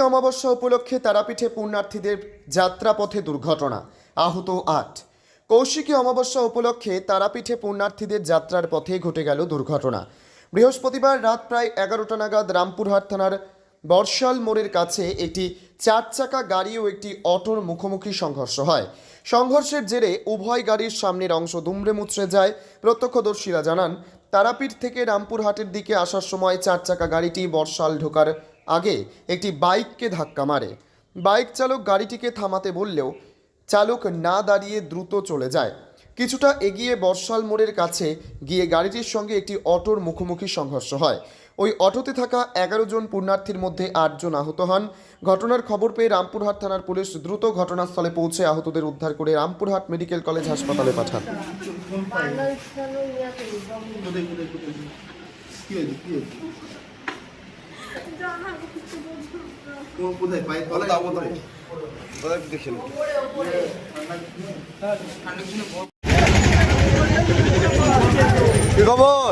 অমাবস্যা উপলক্ষে তারাপীঠে পুণ্যার্থীদের যাত্রাপথে দুর্ঘটনা, আহত আট। কৌশিকী অমাবস্যা উপলক্ষে তারাপীঠে পুণ্যার্থীদের যাত্রার পথে ঘটে গেল দুর্ঘটনা। বৃহস্পতিবার রাত প্রায় এগারোটা নাগাদ রামপুরহাট থানার বর্ষাল মোড়ের কাছে একটি চার চাকা গাড়ি ও একটি অটোর মুখোমুখি সংঘর্ষ হয়। সংঘর্ষের জেরে উভয় গাড়ির সামনের অংশ দুমড়ে মুচড়ে যায়। প্রত্যক্ষদর্শীরা জানান, তারাপীঠ থেকে রামপুরহাটের দিকে আসার সময় চার চাকা গাড়িটি বর্ষাল ঢোকার আগে একটি বাইককে ধাক্কা মারে। বাইক চালক গাড়িটিকে থামাতে বললেও চালক না দাঁড়িয়ে দ্রুত চলে যায়। কিছুটা এগিয়ে বর্ষাল মোড়ের কাছে গিয়ে গাড়িটির সঙ্গে একটি অটোর মুখোমুখি সংঘর্ষ হয়। ওই অটোতে থাকা এগারো জন পুণ্যার্থীর মধ্যে আটজন আহত হন। ঘটনার খবর পেয়ে রামপুরহাট থানার পুলিশ দ্রুত ঘটনাস্থলে পৌঁছে আহতদের উদ্ধার করে রামপুরহাট মেডিকেল কলেজ হাসপাতালে পাঠান। কি কোথায়? পায়ে তলায় কোথায়? কি খবর?